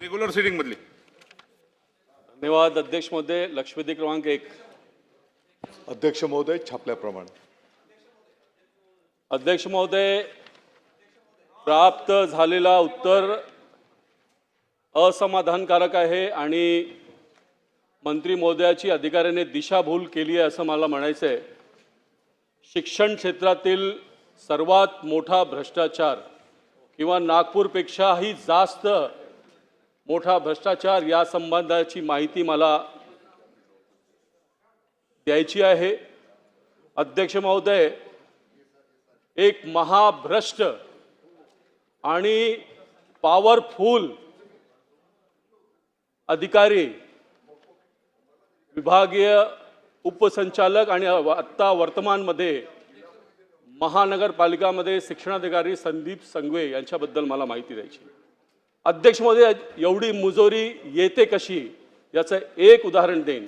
Regular sitting मधली. धन्यवाद अध्यक्ष महोदय. लक्षवेधी क्रमांक एक. अध्यक्ष महोदय छापल्याप्रमाणे. अध्यक्ष महोदय प्राप्त झालेला उत्तर असमाधानकारक आहे आणि मंत्री महोदयाची अधिकाऱ्याने दिशाभूल केली आहे असं मला म्हणायचं आहे शिक्षण क्षेत्रातील सर्वात मोठा भ्रष्टाचार किंवा नागपूरपेक्षाही जास्त मोठा भ्रष्टाचार या संबंधाची माहिती मला द्यायची आहे. अध्यक्ष महोदय एक महाभ्रष्ट आणि पॉवरफुल अधिकारी विभागीय उपसंचालक आणि आत्ता वर्तमानमध्ये महानगरपालिकामध्ये शिक्षणाधिकारी संदीप संगवे यांच्याबद्दल मला माहिती द्यायची अध्यक्ष महोदय एवढी मुजोरी येते कशी याचं एक उदाहरण देईन.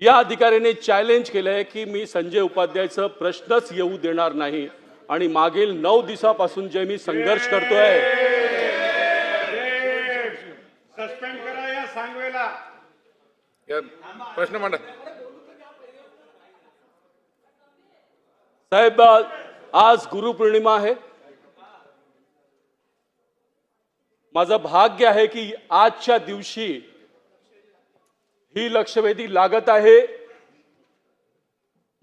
या अधिकाऱ्याने चॅलेंज केलं आहे की मी संजय उपाध्यायचं प्रश्नच येऊ देणार नाही आणि मागील नऊ दिवसापासून जे मी संघर्ष करतोय. सस्पेंड करा या सांगवेला. या प्रश्न मांडा. साहेब आज गुरुपौर्णिमा आहे. माझं भाग्य आहे की आजच्या दिवशी ही लक्षवेधी लागत आहे.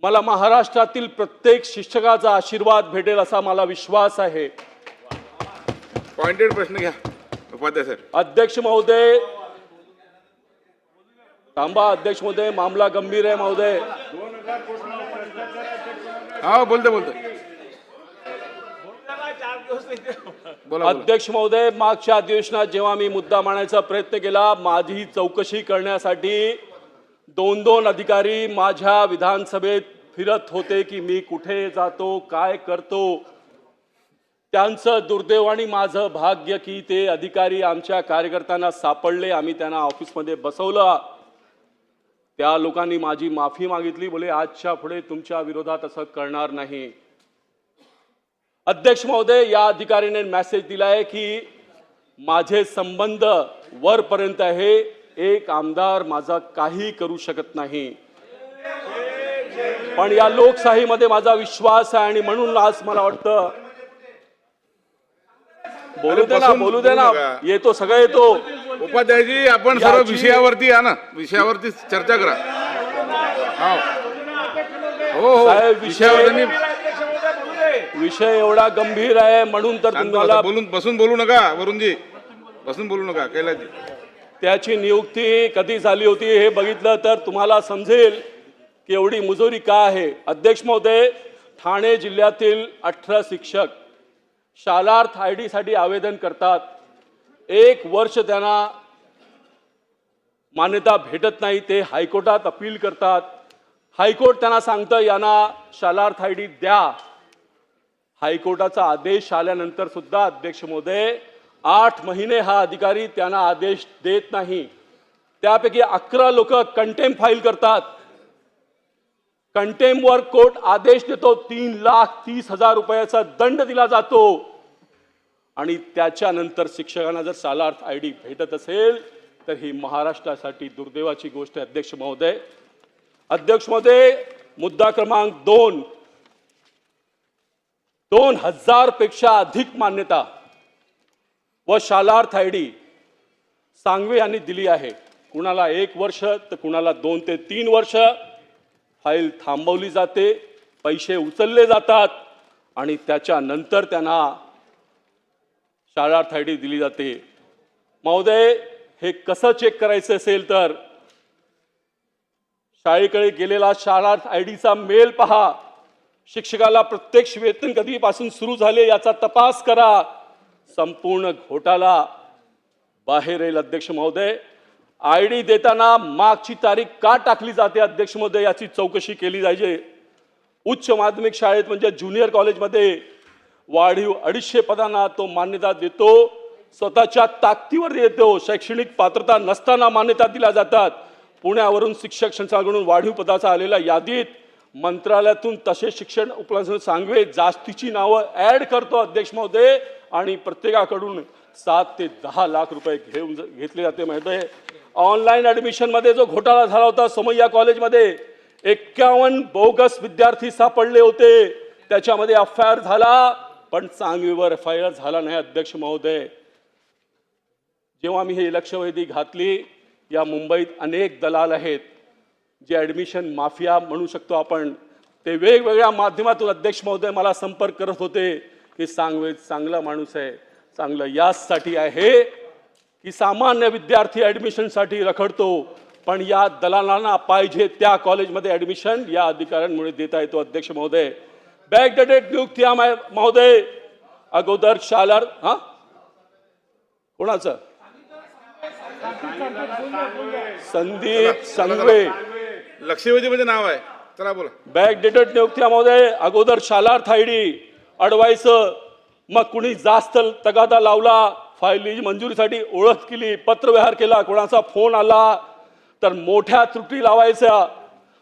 मला महाराष्ट्रातील प्रत्येक शिक्षकाचा आशीर्वाद भेटेल असा मला विश्वास आहे. पॉइंटेड प्रश्न घ्या. उपाध्याय सर. अध्यक्ष महोदय थांबा अध्यक्ष महोदय मामला गंभीर आहे महोदय. हा बोलते बोलते. बोला बोला. अध्यक्ष महोदय मागच्या अधिवेशनात जेव्हा मी मुद्दा मांडायचा प्रयत्न केला माझी चौकशी करण्यासाठी दोन दोन अधिकारी माझ्या विधानसभेत फिरत होते की मी कुठे जातो काय करतो. त्यांचं दुर्दैव आणि माझं भाग्य की ते अधिकारी आमच्या कार्यकर्त्यांना सापडले. आम्ही त्यांना ऑफिसमध्ये बसवलं. त्या लोकांनी माझी माफी मागितली. बोले आजच्या पुढे तुमच्या विरोधात असं करणार नाही. अध्यक्ष महोदय या अधिकाऱ्याने मेसेज दिलाय की माझे संबंध वरपर्यंत आहे. एक आमदार माझा काही करू शकत नाही. पण या लोकशाहीमध्ये माझा विश्वास आहे आणि म्हणून आज मला वाटतं बोलू दे ना बोलू दे ना. येतो सगळं येतो. उपाध्यायजी आपण सर्व विषयावरती या ना. विषयावरती चर्चा करा. हो हो. विषयावर विषय एवढा गंभीर आहे म्हणून तर शांत तुम्हाला बसा. बोलून बसून बोलू नका वरुणजी. बसून बोलू नका कैलासजी. त्याची नियुक्ती कधी झाली होती हे बघितलं तर तुम्हाला समजेल की एवढी मुजोरी का आहे. अध्यक्ष महोदय ठाणे जिल्ह्यातील अठरा शिक्षक शालार्थ आयसाठी आवेदन करतात. एक वर्ष त्यांना मान्यता भेटत नाही ते हायकोर्टात अपील करतात. हायकोर्ट त्यांना सांगतं यांना शालार्थ आय डी द्या. हायकोर्टाचा आदेश आल्यानंतर सुद्धा अध्यक्ष महोदय आठ महिने हा अधिकारी त्यांना आदेश देत नाही. त्यापैकी अकरा लोक कंटेम फाईल करतात. कंटेमवर कोर्ट आदेश देतो तीन लाख तीस हजार रुपयाचा दंड दिला जातो. आणि त्याच्यानंतर शिक्षकांना जर सालार्थ आय डी भेटत असेल तर ही महाराष्ट्रासाठी दुर्दैवाची गोष्ट आहे अध्यक्ष महोदय. अध्यक्ष महोदय मुद्दा क्रमांक दोन दोन हजारपेक्षा अधिक मान्यता व शालार्थ आय डी सांगवे यांनी दिली आहे. कुणाला एक वर्ष तर कुणाला दोन ते तीन वर्ष. फाईल थांबवली जाते पैसे उचलले जातात आणि त्याच्यानंतर त्यांना शाळार्थ आय डी दिली जाते. महोदय हे कसं चेक करायचं असेल तर? शाळेकडे गेलेला शाळार्थ आय डीचा मेल पहा. शिक्षकाला प्रत्यक्ष वेतन कधीपासून सुरू झाले याचा तपास करा. संपूर्ण घोटाला. बाहेर येईल अध्यक्ष महोदय. आय डी देताना मागची तारीख का टाकली जाते अध्यक्ष महोदय याची चौकशी केली जायचे. उच्च माध्यमिक शाळेत म्हणजे ज्युनियर कॉलेजमध्ये वाढीव अडीचशे पदांना तो मान्यता देतो. स्वतःच्या ताकदीवर देतो शैक्षणिक पात्रता नसताना मान्यता दिल्या जातात. पुण्यावरून शिक्षक संस्थाकडून वाढीव पदाचा आलेल्या यादीत मंत्रालयातून तसे शिक्षण उपलब्ध सांगवे. जास्तीची नावं ऍड करतो अध्यक्ष महोदय. आणि प्रत्येकाकडून सात ते दहा लाख रुपये घेऊन घेतले जाते माहिती ऑनलाईन ॲडमिशनमध्ये जो घोटाळा झाला होता समय्या कॉलेजमध्ये एक्कावन्न बोगस विद्यार्थी सापडले होते. त्याच्यामध्ये एफ आय आर झाला पण सांगवीवर एफ आय आर झाला नाही अध्यक्ष महोदय. जेव्हा मी हे लक्षवेधी घातली या मुंबईत अनेक दलाल आहेत. जे ॲडमिशन माफिया म्हणू शकतो आपण ते वेगवेगळ्या माध्यमातून अध्यक्ष महोदय मला संपर्क करत होते की सांगवे चांगला माणूस आहे चांगलं याचसाठी आहे की सामान्य विद्यार्थी ॲडमिशनसाठी रखडतो पण या दलालांना पाहिजे त्या कॉलेजमध्ये ॲडमिशन या अधिकाऱ्यांमुळे देता येतो अध्यक्ष महोदय बॅकडेटेड नियुक्ती हा महोदय अगोदर शालर हां कोणाचं संदीप संघवे लक्षवेधीमध्ये म्हणजे नाव आहे. चला बोला. बॅक डेटेड नियुक्त्यामध्ये अगोदर शालार्थ आयडी अडवायचं मग कुणी जास्त तगादा लावला फायली मंजुरीसाठी ओळख केली पत्रव्यवहार केला कोणाचा फोन आला तर मोठ्या त्रुटी लावायच्या.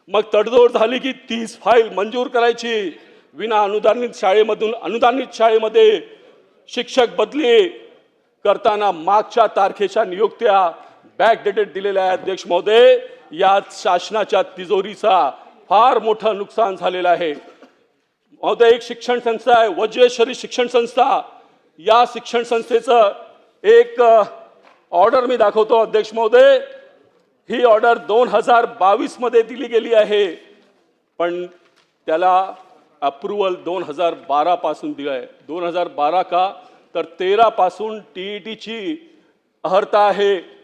मग तडजोड झाली की तीस फाईल मंजूर करायची. विना अनुदानित शाळेमधून अनुदानित शाळेमध्ये शिक्षक बदली करताना मागच्या तारखेच्या नियुक्त्या. बॅकडेटेड दिलेल्या आहे अध्यक्ष महोदय. यात शासनाच्या तिजोरीचा फार मोठं नुकसान झालेलं आहे. महोदय एक शिक्षण संस्था आहे वज्रेश्वरी शिक्षण संस्था. या शिक्षण संस्थेचं एक ऑर्डर मी दाखवतो अध्यक्ष महोदय. ही ऑर्डर दोन हजार बावीसमध्ये दिली गेली आहे. पण त्याला अप्रुव्हल दोन हजार बारापासून दिलं आहे. दोन हजार बारा का? तर तेरापासून टी ई टीची अर्हता आहे.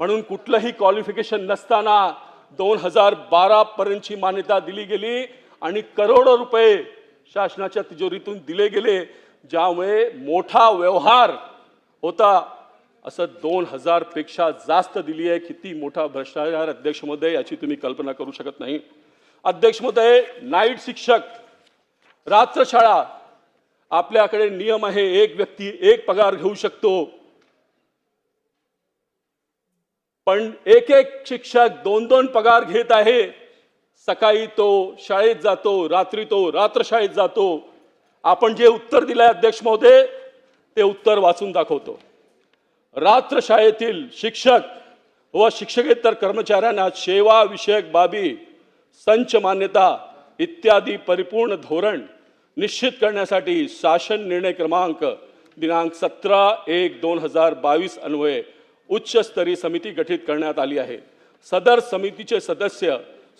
म्हणून कुठलंही क्वालिफिकेशन नसताना दोन हजार बारापर्यंतची मान्यता दिली गेली आणि करोडो रुपये शासनाच्या तिजोरीतून दिले गेले ज्यामुळे मोठा व्यवहार होता. असं दोन हजारपेक्षा जास्त दिली आहे. किती मोठा भ्रष्टाचार अध्यक्ष महोदय याची तुम्ही कल्पना करू शकत नाही. अध्यक्ष महोदय नाईट शिक्षक रात्रशाळा आपल्याकडे नियम आहे. एक व्यक्ती एक पगार घेऊ शकतो. पण एक एक शिक्षक दोन दोन पगार घेत आहे. सकाळी तो शाळेत जातो रात्री तो रात्रशाळेत जातो. आपण जे उत्तर दिलंय अध्यक्ष महोदय ते उत्तर वाचून दाखवतो. रात्रशाळेतील शिक्षक व शिक्षकेतर कर्मचाऱ्यांना सेवा विषयक बाबी संच मान्यता इत्यादी परिपूर्ण धोरण निश्चित करण्यासाठी शासन निर्णय क्रमांक दिनांक सतरा एक दोन हजार बावीस अन्वये उच्चस्तरीय समिती गठीत करण्यात आली आहे. सदर समितीचे सदस्य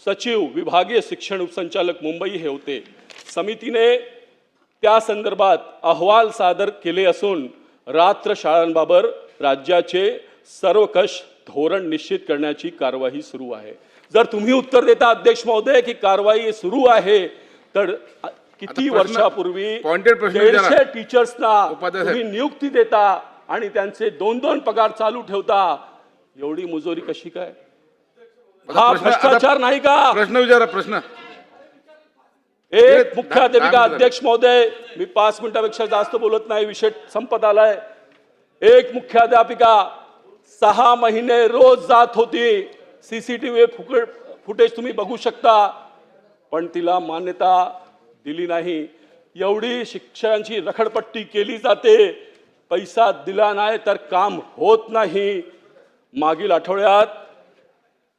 सचिव विभागीय शिक्षण उपसंचालक मुंबई हे होते. समितीने त्या संदर्भात अहवाल सादर केले असून रात्र शाळांबाबत राज्याचे सर्वकष धोरण निश्चित करण्याची कारवाई सुरू आहे. जर तुम्ही उत्तर देता अध्यक्ष महोदय की कारवाई सुरू आहे तर किती वर्षापूर्वी. दीडशे टीचर्सना नियुक्ती देता. आणि त्यांचे दोन दोन पगार चालू ठेवता. एवढी मुजोरी कशी काय? हा भ्रष्टाचार नाही का? प्रश्न विचारा प्रश्न. एक मुख्याध्यापिका. अध्यक्ष महोदय मी पाच मिनिटापेक्षा जास्त बोलत नाही विषय संपत आलाय. एक मुख्याध्यापिका सहा महिने रोज जात होती. सीसीटीव्ही फुकट फुटेज तुम्ही बघू शकता पण तिला मान्यता दिली नाही. एवढी शिक्षकांची रखडपट्टी केली जाते. पैसा दिला नाही तर काम होत नाही. मागील आठवड्यात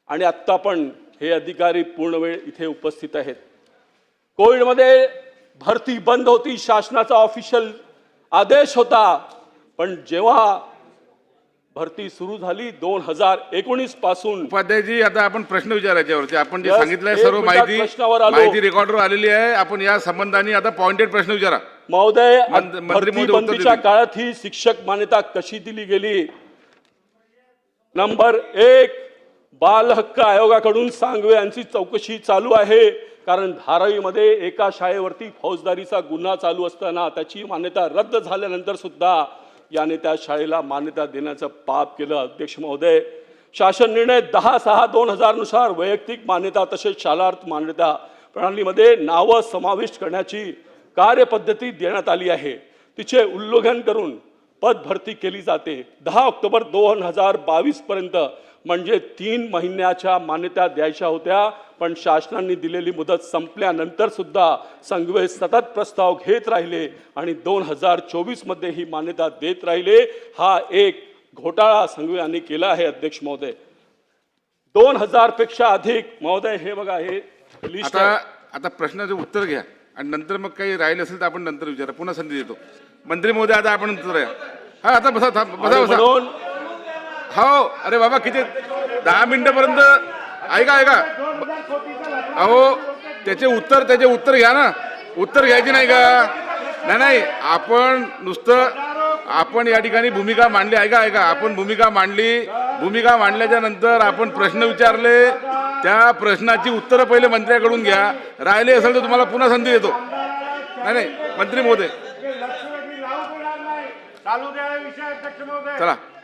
आणि आत्ता पण हे अधिकारी पूर्ण वेळ इथे उपस्थित आहेत. कोविडमध्ये भरती बंद होती शासनाचा ऑफिशियल आदेश होता. पण जेव्हा भरती सुरू झाली दोन हजार एकोणीसपासून. उपाध्यायजी आता आपण प्रश्न विचारायच्यावरती आपण जे सांगितलंय सर्व माहिती. माहिती रेकॉर्डवर आलेली आहे. आपण या संबंधाने आता पॉइंटेड प्रश्न विचारा. महोदय मंत्री- मंत्री भरती महोदय उत्तर बंदीच्या देतील. काळात ही शिक्षक मान्यता कशी दिली गेली? नंबर एक बाल हक्क आयोगाकडून सांगवे यांची चौकशी चालू आहे. कारण धारावीमध्ये एका शाळेवरती फौजदारीचा गुन्हा चालू असताना त्याची मान्यता रद्द झाल्यानंतर सुद्धा याने त्या शाळेला मान्यता देण्याचं पाप केलं. अध्यक्ष महोदय शासन निर्णय दहा सहा दोन हजारनुसार वैयक्तिक मान्यता तसेच शालार्थ मान्यता प्रणालीमध्ये नावं समाविष्ट करण्याची कार्यपद्धती देण्यात आली आहे. तिचे उल्लंघन करून पद भरती केली जाते. दहा ऑक्टोबर दोन हजार बावीस पर्यंत म्हणजे तीन महिन्याच्या मान्यता द्यायच्या होत्या पण शासनाने दिलेली मुदत संपल्यानंतर सुद्धा संघवे सतत प्रस्ताव घेत राहिले आणि दोन हजार चोवीसमध्ये ही मान्यता देत राहिले. हा एक घोटाळा संघवे यांनी केला आहे अध्यक्ष महोदय. दोन हजारपेक्षा अधिक महोदय हे बघा हे लिस्ट आता आहे. आता प्रश्नाचं उत्तर घ्या. आणि नंतर मग काही राहिले असेल तर आपण नंतर विचारा. पुन्हा संधी देतो. मंत्री महोदय आता आपण उत्तर द्या हा आता बसा थांब- बसा बसा. हो अरे बाबा किती? दहा मिनिटापर्यंत. ऐका ऐका. अहो त्याचे उत्तर त्याचे उत्तर घ्या ना. उत्तर घ्यायचे नाही का? नाही नाही. आपण नुसतं आपण या ठिकाणी भूमिका मांडली. ऐका ऐका. आपण भूमिका मांडली. भूमिका मांडल्याच्या नंतर आपण प्रश्न विचारले. त्या प्रश्नाची उत्तरं पहिले मंत्र्याकडून घ्या. राहिले असेल तर तुम्हाला पुन्हा संधी देतो. नाही नाही मंत्री महोदय. चालू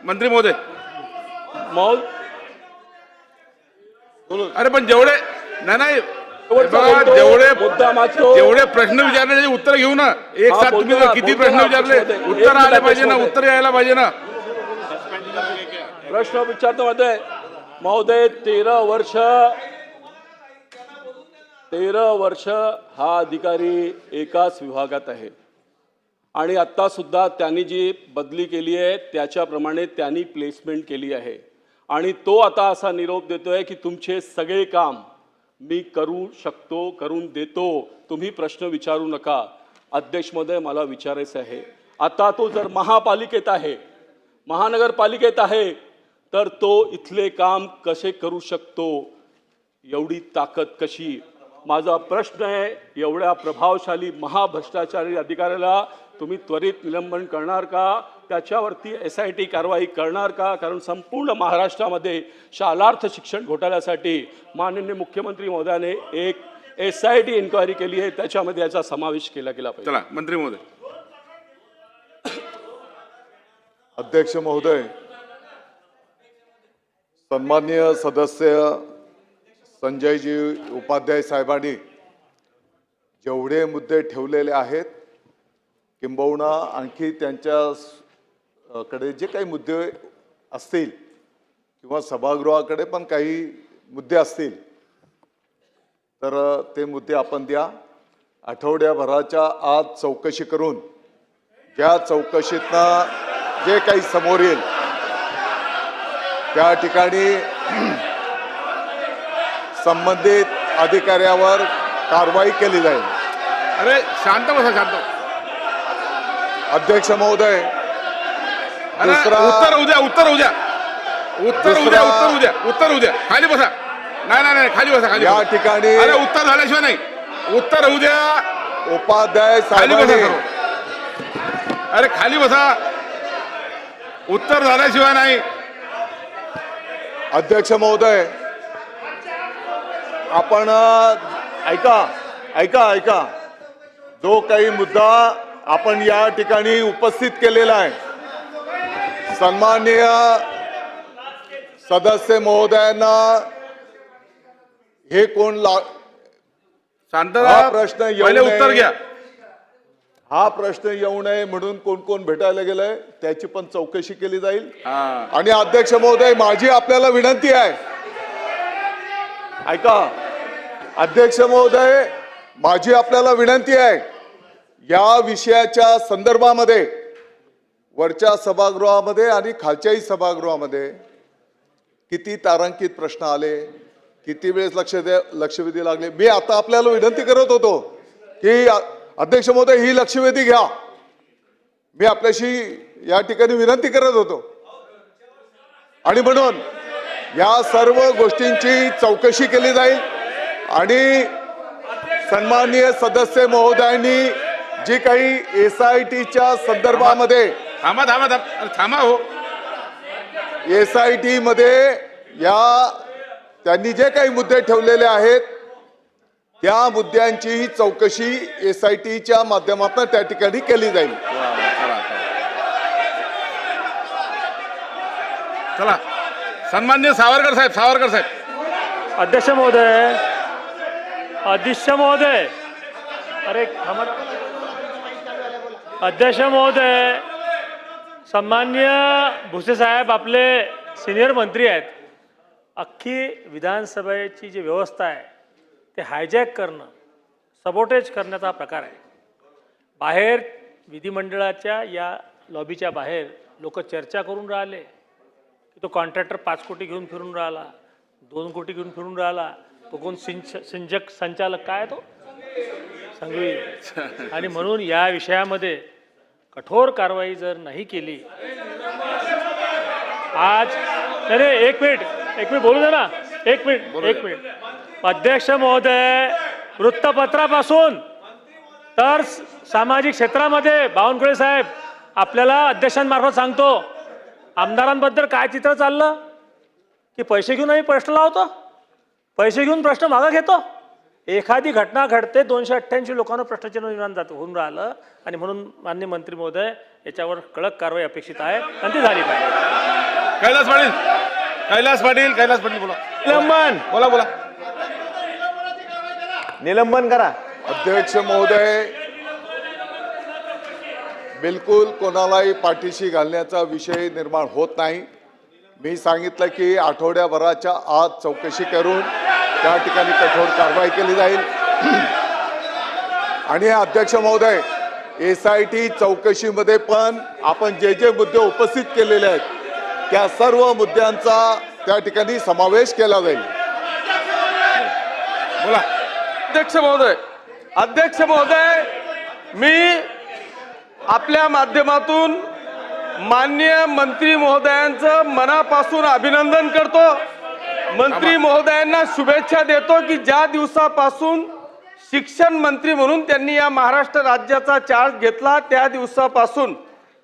मंत्री महोदय. अरे पण जेवढे नाही नाही. जेवढे. जेवढे प्रश्न विचारले त्याचे उत्तर घेऊ ना. एक साथ तुम्ही किती प्रश्न विचारले. उत्तर आले पाहिजे ना उत्तर यायला पाहिजे ना. प्रश्न विचारतो मध्ये. महोदय तेरा वर्ष तेरा वर्ष हा अधिकारी एकाच विभागात आहे. आणि आत्तासुद्धा सुद्धा त्यांनी जी बदली केली आहे त्याच्याप्रमाणे त्यांनी प्लेसमेंट केली आहे. आणि तो आता असा निरोप देतोय की तुमचे सगळे काम मी करू शकतो करून देतो. तुम्ही प्रश्न विचारू नका. अध्यक्ष महोदय मला विचारायचं आहे. आता तो जर महापालिकेत आहे महानगरपालिकेत आहे तर तो इथले काम कसे करू शकतो? एवढी ताकद कशी? माझा प्रश्न आहे एवढ्या प्रभावशाली महाभ्रष्टाचारी अधिकाऱ्याला तुम्ही त्वरित निलंबन करणार का? त्याच्यावरती एस आय टी कारवाई करणार का? कारण संपूर्ण महाराष्ट्रामध्ये शालार्थ शिक्षण घोटाळ्यासाठी माननीय मुख्यमंत्री महोदयाने एक एस आय टी इन्क्वायरी केली आहे. त्याच्यामध्ये याचा समावेश केला गेला पाहिजे. चला मंत्री महोदय. अध्यक्ष महोदय सन्मान्य सदस्य संजयजी उपाध्याय साहेबांनी जेवढे मुद्दे ठेवलेले आहेत किंबहुना आणखी त्यांच्या कडे जे काही मुद्दे असतील किंवा सभागृहाकडे पण काही मुद्दे असतील तर ते मुद्दे आपण द्या. आठवड्याभराच्या आत चौकशी करून ज्या चौकशीतनं जे काही समोर येईल त्या ठिकाणी संबंधित अधिकाऱ्यावर कारवाई केली जाईल. अरे शांत बसा शांत. अध्यक्ष महोदय उत्तर उद्या उत्तर उद्या उत्तर उद्या उत्तर उद्या उत्तर उद्या खाली बसा. नाही नाही नाही खाली बसा खाली या. ठिकाणी अरे उत्तर झाल्याशिवाय नाही. उत्तर उद्या उपाध्याय खाली बसा अरे खाली बसा. उत्तर झाल्याशिवाय नाही. अध्यक्ष महोदय आपण ऐका ऐका ऐका जो काही मुद्दा आपण या ठिकाणी उपस्थित केलेला आहे सन्माननीय सदस्य महोदयांना हे कोण ला. प्रश्न. उत्तर घ्या हा प्रश्न येऊ नये म्हणून कोण कोण भेटायला गेलंय त्याची पण चौकशी केली जाईल. आणि अध्यक्ष महोदय माझी आपल्याला विनंती आहे. ऐका अध्यक्ष महोदय माझी आपल्याला विनंती आहे या विषयाच्या संदर्भामध्ये वरच्या सभागृहामध्ये आणि खालच्याही सभागृहामध्ये किती तारांकित प्रश्न आले किती वेळेस लक्ष द्या लक्षवेधी लागले. मी आता आपल्याला विनंती करत होतो की अध्यक्ष महोदय ही लक्षवेधी घ्या. मी आपल्याशी या ठिकाणी विनंती करत होतो. आणि म्हणून या सर्व गोष्टींची चौकशी केली जाईल आणि सन्माननीय सदस्य महोदयांनी जी काही एस आय टीच्या संदर्भामध्ये थांबा थांबा थांबा हो. एस आय टी मध्ये या त्यांनी जे काही मुद्दे ठेवलेले आहेत त्या मुद्द्यांची चौकशी एस आय टीच्या माध्यमातून त्या ठिकाणी केली जाईल. चला, सन्मान्य सावरकर साहेब सावरकर साहेब. अध्यक्ष महोदय अध्यक्ष महोदय. अरे. अध्यक्ष महोदय सन्मान्य भुसे साहेब आपले सिनियर मंत्री आहेत. अख्खी विधानसभेची जी व्यवस्था आहे ते हायजॅक करणं सबोटेज करण्याचा प्रकार आहे. बाहेर विधिमंडळाच्या या लॉबीच्या बाहेर लोक चर्चा करून राहिले. की तो कॉन्ट्रॅक्टर पाच कोटी घेऊन फिरून राहिला दोन कोटी घेऊन फिरून राहिला तो कोण सिंच सिंचक संचालक काय तो? सांगवी. आणि म्हणून या विषयामध्ये कठोर कारवाई जर नाही केली आज अरे एक मिनिट एक मिनिट बोलू दे ना. एक मिनिट एक मिनिट. अध्यक्ष महोदय वृत्तपत्रापासून. तर सामाजिक क्षेत्रामध्ये बावनकुळे साहेब आपल्याला अध्यक्षांमार्फत सांगतो आमदारांबद्दल काय चित्र चाललं? की पैसे घेऊन आम्ही प्रश्न लावतो? पैसे घेऊन प्रश्न मागं घेतो? एखादी घटना घडते दोनशे अठ्ठ्याऐंशी लोकांना प्रश्नचिन्ह निर्माण जात होऊन राहिलं. आणि म्हणून मान्य मंत्री महोदय याच्यावर कडक कारवाई अपेक्षित आहे आणि ती झाली पाहिजे. कैलास पाटील कैलास पाटील कैलास पाटील बोला. बोला बोला. निलंबन करा. अध्यक्ष महोदय बिलकुल कोणालाही पाठीशी घालण्याचा विषय निर्माण होत नाही. मी सांगितलं की आठवड्याभराच्या आत चौकशी करून त्या ठिकाणी कठोर कारवाई केली जाईल. आणि अध्यक्ष महोदय एस आय टी चौकशीमध्ये पण आपण जे जे मुद्दे उपस्थित केलेले आहेत त्या सर्व मुद्द्यांचा त्या ठिकाणी समावेश केला जाईल. बोला. अध्यक्ष महोदय अध्यक्ष महोदय मी आपल्या माध्यमातून मान्य मंत्री महोदयांचं मनापासून अभिनंदन करतो. मंत्री महोदयांना शुभेच्छा देतो की ज्या दिवसापासून शिक्षण मंत्री म्हणून त्यांनी या महाराष्ट्र राज्याचा चार्ज घेतला त्या दिवसापासून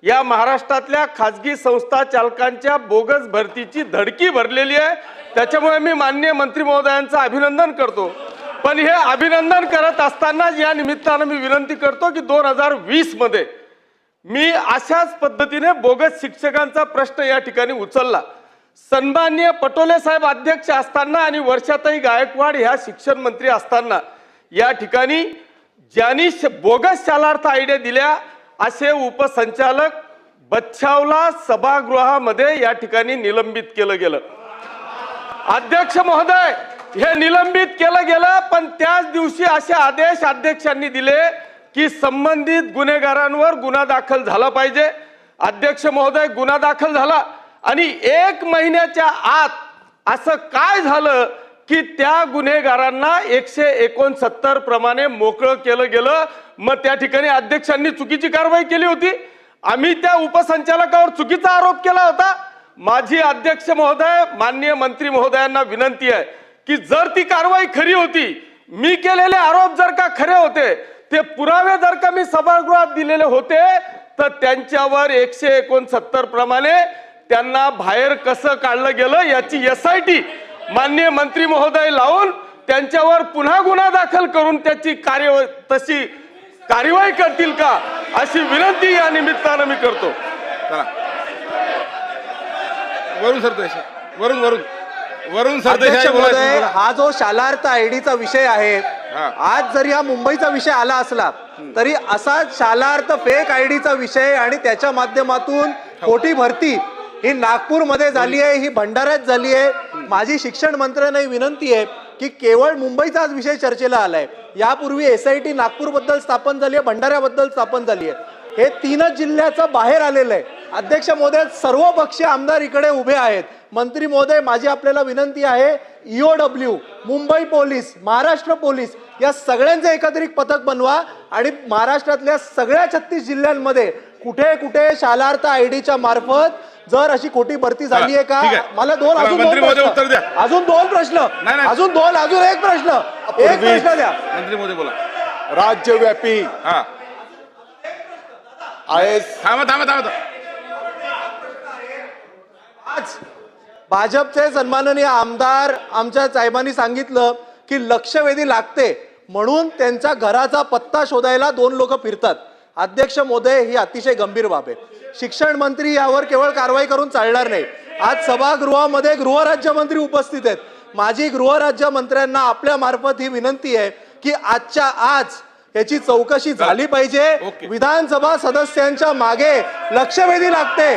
या महाराष्ट्रातल्या खाजगी संस्था चालकांच्या बोगस भरतीची धडकी भरलेली आहे. त्याच्यामुळे मी मान्य मंत्री महोदयांचं अभिनंदन करतो. पण हे अभिनंदन करत असताना या निमित्तानं मी विनंती करतो की दोन हजार वीसमध्ये मी अशाच पद्धतीने बोगस शिक्षकांचा प्रश्न या ठिकाणी उचलला. सन्मान्य पटोले साहेब अध्यक्ष असताना आणि वर्षाताई गायकवाड ह्या शिक्षण मंत्री असताना या ठिकाणी ज्यांनी श- बोगस शालार्थ आयडिया दिल्या असे उपसंचालक बच्छावला सभागृहामध्ये या ठिकाणी निलंबित केलं गेलं. अध्यक्ष महोदय हे निलंबित केलं गेलं पण त्याच दिवशी असे आदेश अध्यक्षांनी दिले की संबंधित गुन्हेगारांवर गुन्हा दाखल झाला पाहिजे. अध्यक्ष महोदय गुन्हा दाखल झाला. आणि एक महिन्याच्या आत असं काय झालं की त्या गुन्हेगारांना एकशे एकोणसत्तर प्रमाणे मोकळं केलं गेलं? मग त्या ठिकाणी अध्यक्षांनी चुकीची कारवाई केली होती. आम्ही त्या उपसंचालकावर चुकीचा आरोप केला होता. माझी अध्यक्ष महोदय माननीय मंत्री महोदयांना विनंती आहे. की जर ती कारवाई खरी होती मी केलेले आरोप जर का खरे होते ते पुरावे जर का मी सभागृहात दिलेले होते तर त्यांच्यावर एकशे एकोणसत्तर प्रमाणे त्यांना बाहेर कसं काढलं गेलं याची एस आय टी माननीय मंत्री महोदय लावून त्यांच्यावर पुन्हा गुन्हा दाखल करून त्याची कार्य तशी कार्यवाही करतील का अशी विनंती या निमित्तानं मी करतो. चला. वरून सरदेश वरून वरून अध्यक्ष महोदय हा जो शालार्थ आयडीचा विषय आहे हा. आज जरी हा मुंबईचा विषय आला असला तरी असा शालार्थ फेक आयडीचा विषय आणि त्याच्या माध्यमातून खोटी भरती ही नागपूरमध्ये झाली आहे ही भंडाऱ्यात झाली आहे. माझी शिक्षण मंत्र्यांना ही विनंती आहे की केवळ मुंबईचाच विषय चर्चेला आलाय. यापूर्वी एस आय टी नागपूरबद्दल स्थापन झाली आहे भंडाऱ्याबद्दल स्थापन झाली आहे. हे तीनच जिल्ह्याचं बाहेर आलेलं आहे अध्यक्ष महोदय सर्व पक्षीय आमदार इकडे उभे आहेत मंत्री महोदय माझी आपल्याला विनंती आहे EOW Mumbai police Maharashtra police या सगळ्यांचं एकत्रित पथक बनवा आणि महाराष्ट्रातल्या सगळ्या छत्तीस जिल्ह्यांमध्ये कुठे कुठे शालार्थ आयडीच्या मार्फत जर अशी खोटी भरती झाली आहे का. मला दोन अजून मंत्री दोन महोदय प्रश्न. उत्तर द्या. अजून दोन प्रश्न. अजून दोन अजून एक प्रश्न एक प्रश्न द्या मंत्री मोदी बोला राज्यव्यापी हा आय थांबा थांबा थांबा आज भाजपचे सन्माननीय आमदार आमच्या साहेबांनी सांगितलं की लक्षवेधी लागते. म्हणून त्यांच्या घराचा पत्ता शोधायला दोन लोक फिरतात. अध्यक्ष मोदय ही अतिशय गंभीर बाब आहे. शिक्षण मंत्री यावर केवळ कारवाई करून चालणार नाही. आज सभागृहामध्ये गृहराज्यमंत्री उपस्थित आहेत. माझी गृहराज्यमंत्र्यांना आपल्या मार्फत ही विनंती आहे की आजच्या आज याची चौकशी झाली पाहिजे. विधानसभा सदस्यांच्या मागे लक्षवेधी लागते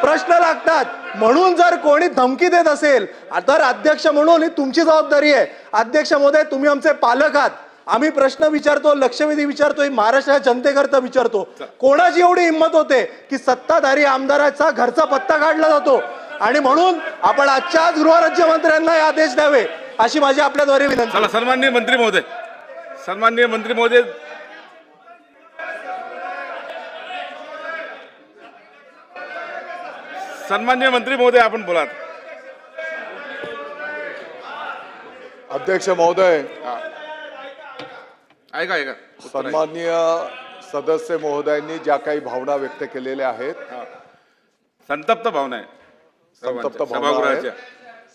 प्रश्न लागतात. म्हणून जर कोणी धमकी देत असेल तर अध्यक्ष म्हणून ही तुमची जबाबदारी आहे. अध्यक्ष महोदय तुम्ही आमचे पालक आहात. आम्ही प्रश्न विचारतो लक्षवेधी विचारतो महाराष्ट्राच्या जनतेकरता विचारतो. कोणाची एवढी हिंमत होते की सत्ताधारी आमदाराचा घरचा पत्ता काढला जातो? आणि म्हणून आपण आजच्या आज गृहराज्यमंत्र्यांना हे आदेश द्यावे अशी माझी आपल्याद्वारे विनंती. चला सन्माननीय मंत्री महोदय. सन्माननीय मंत्री महोदय सन्माननीय मंत्री महोदय आपण बोला अध्यक्ष महोदय ऐका ऐका. सन्माननीय सदस्य महोदयांनी ज्या काही भावना व्यक्त केलेल्या आहेत संतप्त भावना आहे संतप्त भावना आहेत.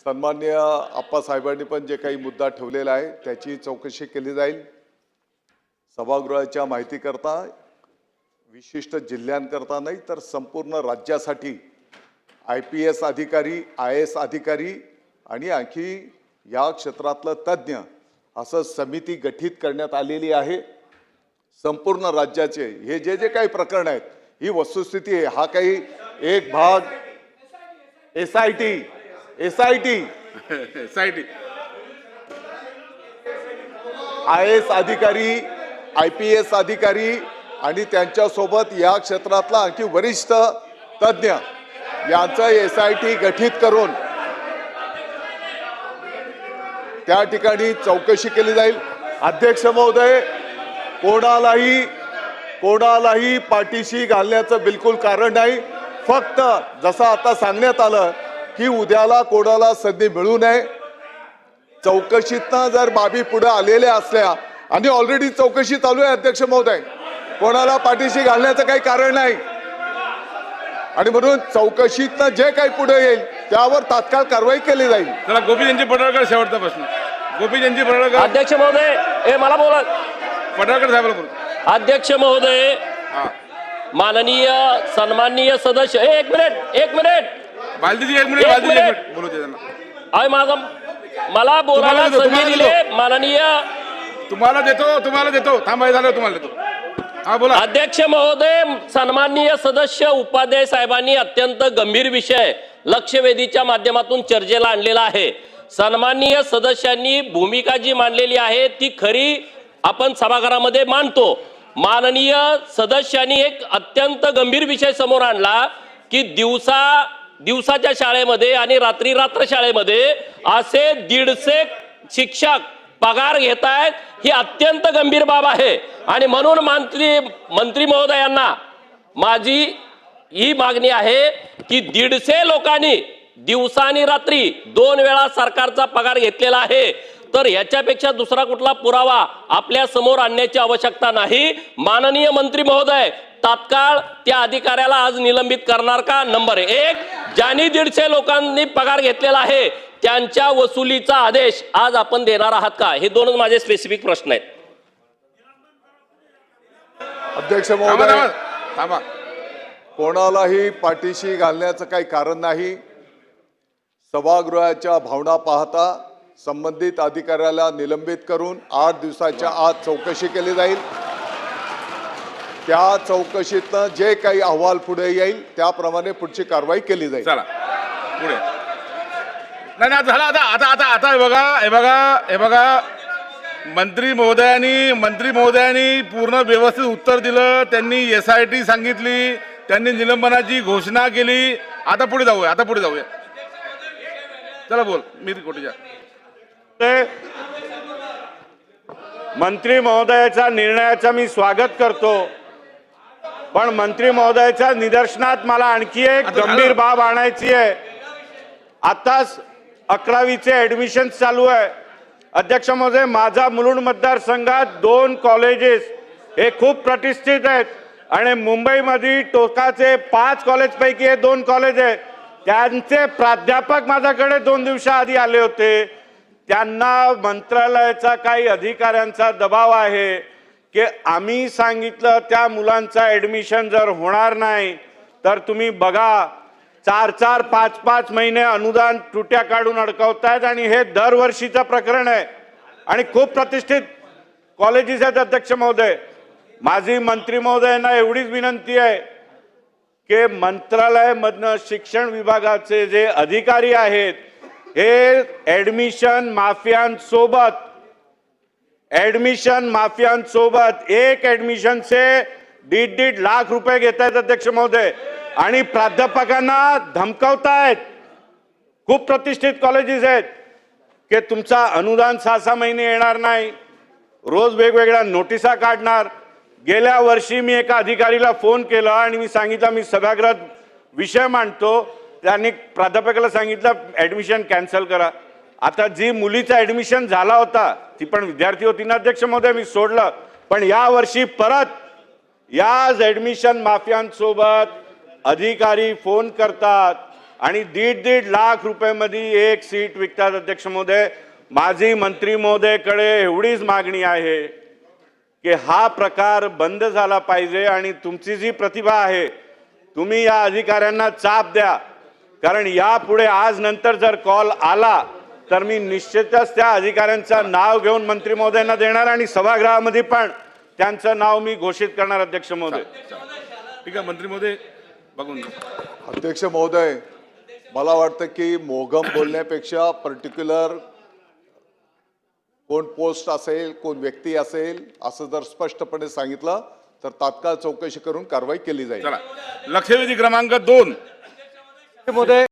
सन्माननीय आप्पासाहेबांनी पण जे काही मुद्दा ठेवलेला आहे त्याची चौकशी केली जाईल. सभागृहाच्या माहितीकरता विशिष्ट जिल्ह्यांकरता नाही तर संपूर्ण राज्यासाठी आय पी एस अधिकारी आय एस अधिकारी आणि आणखी या क्षेत्रातलं तज्ज्ञ असं समिती गठीत करण्यात आलेली आहे. संपूर्ण राज्याचे हे जे जे काही प्रकरण आहेत ही वस्तुस्थिती आहे. हा काही एक भाग S I T S I T साईटी I S अधिकारी आय पी एस अधिकारी आणि त्यांच्यासोबत या क्षेत्रातला आणखी वरिष्ठ तज्ज्ञ यांचं एस आय टी गठीत करून त्या ठिकाणी चौकशी केली जाईल. अध्यक्ष महोदय कोणालाही कोणालाही पाठीशी घालण्याचं बिलकुल कारण नाही. फक्त जसं आता सांगण्यात आलं की उद्याला कोणाला संधी मिळू नये. चौकशीतनं जर बाबी पुढे आलेल्या असल्या आणि ऑलरेडी चौकशी चालू आहे अध्यक्ष महोदय. कोणाला पाठीशी घालण्याचं काही कारण नाही. आणि म्हणून चौकशीतनं जे काही पुढे येईल त्यावर तात्काळ कारवाई केली जाईल. चला गोपीजनजी पडळकर शेवटचा प्रश्न. गोपीजनजी पडळकर. अध्यक्ष महोदय ए मला बोला. पडळकर साहेबाला बोलू. अध्यक्ष महोदय हा. माननीय सन्माननीय सदस्य ए, एक मिनिट एक मिनिट. बालदीजी एक मिनिट बालदीजी एक मिनिट. मिनिट. बोलू दे त्यांना. आहे माझा मला बोलायला संधी दिली माननीय तुम्हाला देतो तुम्हाला देतो. थांबाय झालं तुम्हाला देतो. हा बोला. अध्यक्ष महोदय सन्माननीय सदस्य उपाध्याय साहेबांनी अत्यंत गंभीर विषय लक्षवेधीच्या माध्यमातून चर्चेला आणलेला आहे. सन्माननीय सदस्यांनी भूमिका जी मांडलेली आहे ती खरी आपण सभागृहामध्ये मानतो. माननीय सदस्यांनी एक अत्यंत गंभीर विषय समोर आणला की दिवसा दिवसाच्या शाळेमध्ये आणि रात्री रात्र शाळेमध्ये असे दीडशे शिक्षक पगार घेत आहेत ही अत्यंत गंभीर बाब आहे. आणि म्हणून मंत्री मंत्री महोदयांना माझी ही मागणी आहे की दीडशे लोकांनी दिवसानी रात्री दोन वेळा सरकारचा पगार घेतलेला आहे. तर याच्यापेक्षा दुसरा कुठला पुरावा आपल्यासमोर आणण्याची आवश्यकता नाही. माननीय मंत्री महोदय तात्काळ त्या अधिकाऱ्याला आज निलंबित करणार का? नंबर एक. ज्यांनी दीडशे लोकांनी पगार घेतलेला आहे त्यांच्या वसुलीचा आदेश आज आपण देणार आहात का? हे दोनच माझे स्पेसिफिक प्रश्न आहेत. अध्यक्ष थांबा महोदय. थांबा. थांबा. कोणालाही पाठीशी घालण्याचं काही कारण नाही. सभागृहाच्या भावना पाहता संबंधित अधिकाऱ्याला निलंबित करून आठ दिवसाच्या आत चौकशी केली जाईल. त्या चौकशीतनं जे काही अहवाल पुढे येईल त्याप्रमाणे पुढची कारवाई केली जाईल. चला पुढे. नाही नाही झालं आता आता आता आता हे बघा हे बघा हे बघा. मंत्री महोदयांनी मंत्री महोदयांनी पूर्ण व्यवस्थित उत्तर दिलं त्यांनी एस आय टी सांगितली त्यांनी निलंबनाची घोषणा केली. आता पुढे जाऊया आता पुढे जाऊया. चला बोल मी कोटीच्या मंत्री महोदयाच्या निर्णयाचं मी स्वागत करतो. पण मंत्री महोदयाच्या निदर्शनात मला आणखी एक गंभीर. बाब आणायची आहे. आताच अकरावीचे ऍडमिशन चालू आहे. अध्यक्ष महोदय माझा मुलुंड मतदारसंघात दोन कॉलेजेस हे खूप प्रतिष्ठित आहेत. आणि मुंबईमध्ये टोकाचे पाच कॉलेजपैकी हे दोन कॉलेज आहे त्यांचे प्राध्यापक माझ्याकडे दोन दिवसाआधी आले होते. त्यांना मंत्रालयाचा काही अधिकाऱ्यांचा दबाव आहे. की आम्ही सांगितलं त्या मुलांचा ॲडमिशन जर होणार नाही तर तुम्ही बघा चार चार पाच पाच महिने अनुदान तुट्या काढून अडकवतायत आणि हे दरवर्षीचं प्रकरण आहे. आणि खूप प्रतिष्ठित कॉलेजेस आहेत अध्यक्ष महोदय. माझी मंत्री महोदयांना एवढीच विनंती आहे की मंत्रालयामधनं शिक्षण विभागाचे जे अधिकारी आहेत हे ॲडमिशन माफियांसोबत ऍडमिशन माफियांसोबत एक ऍडमिशनचे दीड दीड लाख रुपये घेत आहेत अध्यक्ष महोदय. आणि प्राध्यापकांना धमकावतायत. खूप प्रतिष्ठित कॉलेजेस आहेत. की तुमचा अनुदान सहा सहा महिने येणार नाही. रोज वेगवेगळ्या नोटिसा काढणार. गेल्या वर्षी मी एका अधिकारीला फोन केला आणि मी सांगितलं मी सभागृहात विषय मांडतो. त्यांनी प्राध्यापकाला सांगितलं ऍडमिशन कॅन्सल करा. आता जी मुलीचा ऍडमिशन झाला होता ती पण विद्यार्थी होती ना अध्यक्ष महोदय मी सोडलं. पण या वर्षी परत याच ऍडमिशन माफियांसोबत अधिकारी फोन करतात आणि दीड दीड लाख रुपयामध्ये एक सीट विकतात अध्यक्ष महोदय. माझी मंत्री महोदयकडे एवढीच मागणी आहे की हा प्रकार बंद झाला पाहिजे आणि तुमची जी प्रतिभा आहे तुम्ही या अधिकाऱ्यांना चाप द्या. कारण यापुढे आज नंतर जर कॉल आला तर मी निश्चितच त्या अधिकाऱ्यांचं नाव घेऊन मंत्री महोदयांना देणार आणि सभागृहामध्ये पण त्यांचं नाव मी घोषित करणार अध्यक्ष महोदय. ठीक आहे मंत्री महोदय बघून. अध्यक्ष महोदय मला वाटतं की मोगम बोलण्यापेक्षा पर्टिक्युलर कोण पोस्ट असेल कोण व्यक्ती असेल असं जर स्पष्टपणे सांगितलं तर तात्काळ चौकशी करून कारवाई केली जाईल. लक्षवेधी क्रमांक दोन. महोदय